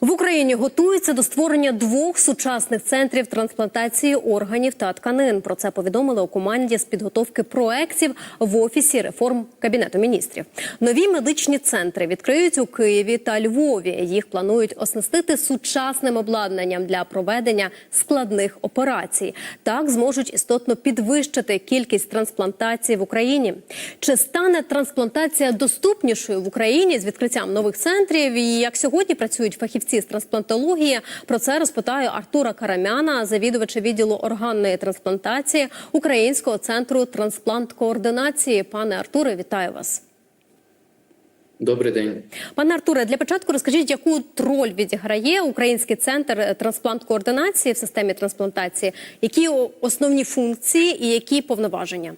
В Україні готується до створення двох сучасних центрів трансплантації органів та тканин. Про це повідомили у команді з підготовки проєктів в офісі реформ кабінету міністрів. Нові медичні центри відкриють у Києві та Львові. Їх планують оснастити сучасним обладнанням для проведення складних операцій. Так зможуть істотно підвищити кількість трансплантацій в Україні. Чи стане трансплантація доступнішою в Україні з відкриттям нових центрів? І як сьогодні працюють фахівці з трансплантології? Про це розпитаю Артура Карамяна, завідувача відділу органної трансплантації Українського центру трансплант-координації. Пане Артуре, вітаю вас. Добрий день. Пане Артуре, для початку розкажіть, яку роль відіграє Український центр трансплант-координації в системі трансплантації, які основні функції і які повноваження?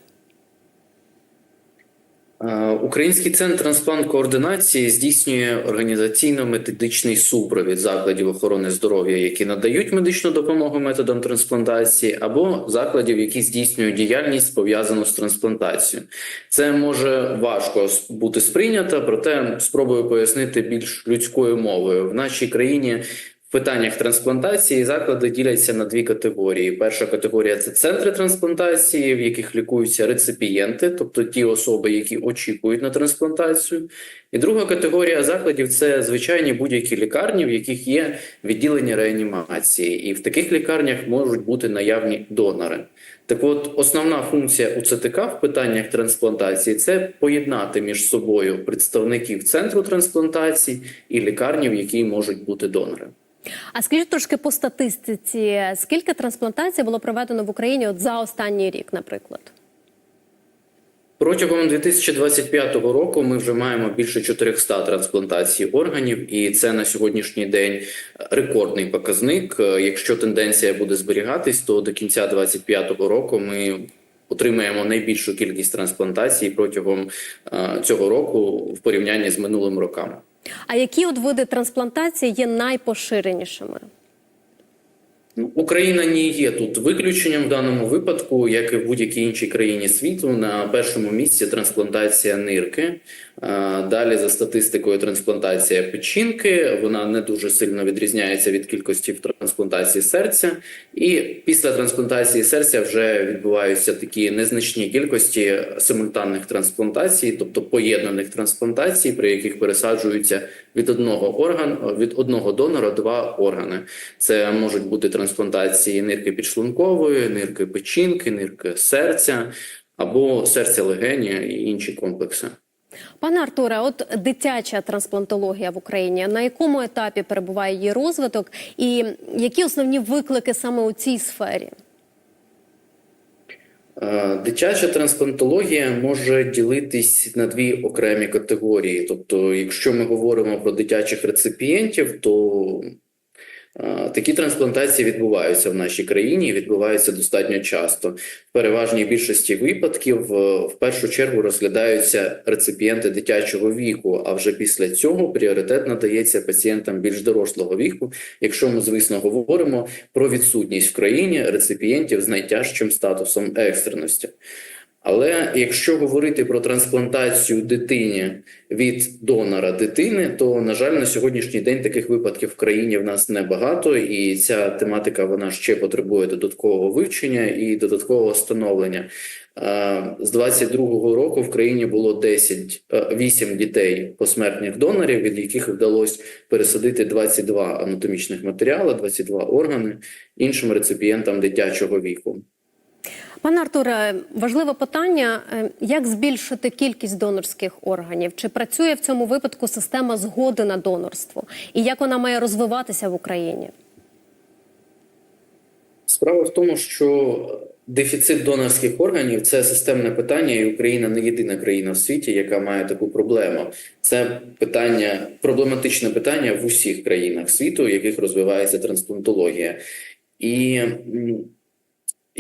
Е, Український центр трансплант координації здійснює організаційно-методичний супровід закладів охорони здоров'я, які надають медичну допомогу методам трансплантації, або закладів, які здійснюють діяльність пов'язану з трансплантацією. Це може важко бути сприйнято, проте спробую пояснити більш людською мовою в нашій країні. Питаннях трансплантації заклади діляться на дві категорії. Перша категорія це центри трансплантації, в яких лікуються реципієнти, тобто ті особи, які очікують на трансплантацію. І друга категорія закладів це звичайні будь-які лікарні, в яких є відділення реанімації, і в таких лікарнях можуть бути наявні донори. Так, от основна функція УЦТК в питаннях трансплантації це поєднати між собою представників центру трансплантації і лікарні, в якій можуть бути донори. А скажіть трошки по статистиці, скільки трансплантацій було проведено в Україні от за останній рік, наприклад? Протягом 2025 року ми вже маємо більше 400 трансплантацій органів, і це на сьогоднішній день рекордний показник. Якщо тенденція буде зберігатись, то до кінця 2025 року ми отримаємо найбільшу кількість трансплантацій протягом цього року в порівнянні з минулими роками. А які от види трансплантації є найпоширенішими? Ну, Україна не є тут виключенням в даному випадку, як і в будь-якій іншій країні світу. На першому місці трансплантація нирки. Далі, за статистикою, трансплантація печінки. Вона не дуже сильно відрізняється від кількості трансплантації серця. І після трансплантації серця вже відбуваються такі незначні кількості симультанних трансплантацій, тобто поєднаних трансплантацій, при яких пересаджуються від одного органу від одного донора два органи. Це можуть бути трансплантації нирки підшлункової, нирки печінки, нирки серця або серця легені і інші комплекси. Пане Артуре, от дитяча трансплантологія в Україні на якому етапі перебуває її розвиток, і які основні виклики саме у цій сфері? Дитяча трансплантологія може ділитись на дві окремі категорії. Тобто, якщо ми говоримо про дитячих реципієнтів, то Такі трансплантації відбуваються в нашій країні, відбуваються достатньо часто. В переважній більшості випадків в першу чергу розглядаються реципієнти дитячого віку. А вже після цього пріоритет надається пацієнтам більш дорослого віку, якщо ми, звісно, говоримо про відсутність в країні реципієнтів з найтяжчим статусом екстреності. Але якщо говорити про трансплантацію дитині від донора дитини, то на жаль, на сьогоднішній день таких випадків в країні в нас небагато, і ця тематика вона ще потребує додаткового вивчення і додаткового встановлення. З 22-го року в країні було 10, 8 дітей посмертних донорів, від яких вдалося пересадити 22 анатомічних матеріали, 22 органи іншим реципієнтам дитячого віку. Пане Артуре, важливе питання: як збільшити кількість донорських органів? Чи працює в цьому випадку система згоди на донорство? І як вона має розвиватися в Україні? Справа в тому, що дефіцит донорських органів це системне питання, і Україна не єдина країна в світі, яка має таку проблему. Це питання, проблематичне питання в усіх країнах світу, в яких розвивається трансплантологія. І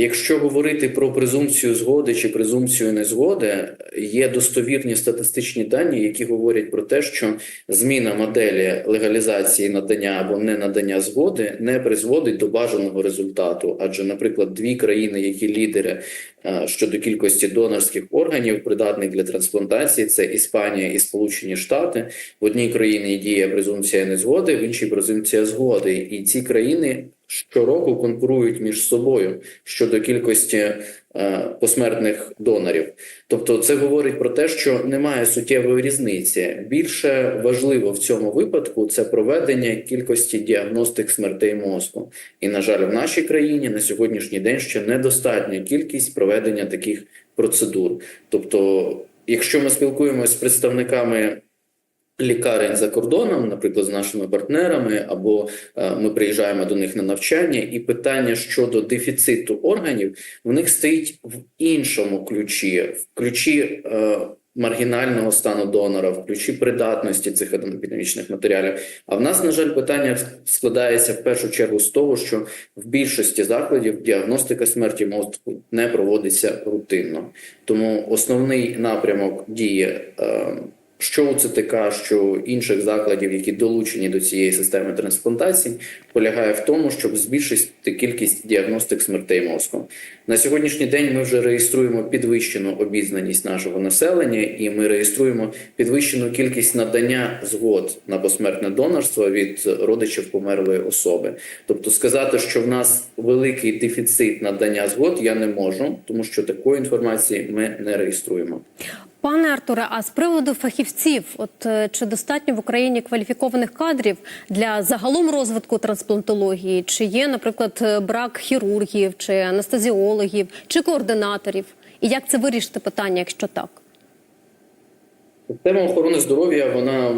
Якщо говорити про презумпцію згоди чи презумпцію незгоди, є достовірні статистичні дані, які говорять про те, що зміна моделі легалізації надання або ненадання згоди не призводить до бажаного результату. Адже, наприклад, дві країни, які лідери е, щодо кількості донорських органів, придатних для трансплантації, це Іспанія і Сполучені Штати. В одній країні діє презумпція незгоди, в іншій презумпція згоди, і ці країни. Щороку конкурують між собою щодо кількості е, посмертних донорів. Тобто, це говорить про те, що немає суттєвої різниці. Більше важливо в цьому випадку це проведення кількості діагностик смертей мозку. І, на жаль, в нашій країні на сьогоднішній день ще недостатня кількість проведення таких процедур. Тобто, якщо ми спілкуємося з представниками лікарень за кордоном, наприклад, з нашими партнерами, або е, ми приїжджаємо до них на навчання, і питання щодо дефіциту органів в них стоїть в іншому ключі, в ключі. Е, Маргінального стану донора, в ключі придатності цих епідемічних матеріалів. А в нас, на жаль, питання складається в першу чергу з того, що в більшості закладів діагностика смерті мозку не проводиться рутинно. Тому основний напрямок дії е, що у ЦТК, що інших закладів, які долучені до цієї системи трансплантації, полягає в тому, щоб збільшити кількість діагностик смертей мозку. На сьогоднішній день ми вже реєструємо підвищену обізнаність нашого населення, і ми реєструємо підвищену кількість надання згод на посмертне донорство від родичів померлої особи. Тобто, сказати, що в нас великий дефіцит надання згод, я не можу, тому що такої інформації ми не реєструємо. Пане Артуре, а з приводу фахівців, от е, чи достатньо в Україні кваліфікованих кадрів для загалом розвитку трансплантології? Чи є, наприклад, е, брак хірургів, чи анестезіологів, чи координаторів? І як це вирішити питання, якщо так? Система охорони здоров'я вона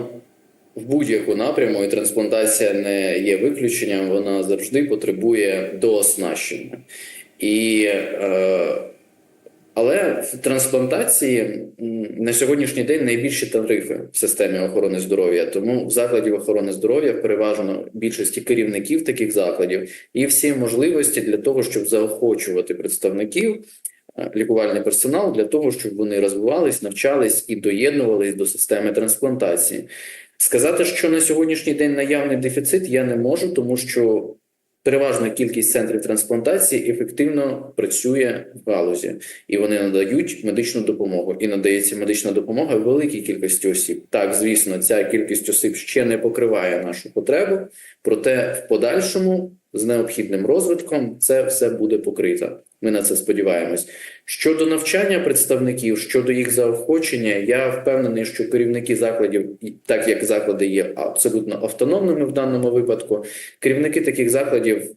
в будь-яку напряму, і трансплантація не є виключенням. Вона завжди потребує дооснащення. І, е, але в трансплантації на сьогоднішній день найбільші тарифи в системі охорони здоров'я. Тому в закладів охорони здоров'я переважно більшості керівників таких закладів і всі можливості для того, щоб заохочувати представників е, лікувальний персонал для того, щоб вони розвивались, навчались і доєднувались до системи трансплантації. Сказати, що на сьогоднішній день наявний дефіцит, я не можу, тому що переважна кількість центрів трансплантації ефективно працює в галузі, і вони надають медичну допомогу. І надається медична допомога великій кількості осіб. Так, звісно, ця кількість осіб ще не покриває нашу потребу, проте в подальшому з необхідним розвитком це все буде покрито. Ми на це сподіваємось. Щодо навчання представників, щодо їх заохочення, я впевнений, що керівники закладів, так як заклади є абсолютно автономними в даному випадку, керівники таких закладів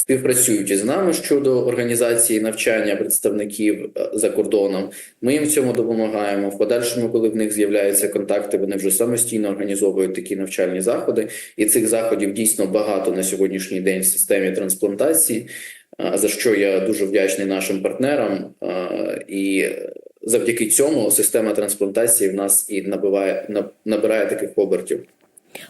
співпрацюють із нами щодо організації навчання представників е, за кордоном. Ми їм в цьому допомагаємо. В подальшому, коли в них з'являються контакти, вони вже самостійно організовують такі навчальні заходи. І цих заходів дійсно багато на сьогоднішній день в системі трансплантації. А за що я дуже вдячний нашим партнерам, і завдяки цьому система трансплантації в нас і набиває набирає таких обертів.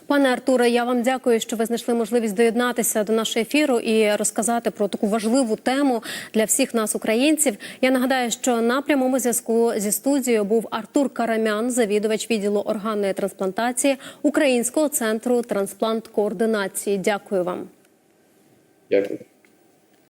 Пане Артуре, я вам дякую, що ви знайшли можливість доєднатися до нашого ефіру і розказати про таку важливу тему для всіх нас, українців. Я нагадаю, що на прямому зв'язку зі студією був Артур Карамян, завідувач відділу органної трансплантації Українського центру трансплант координації. Дякую вам. Дякую.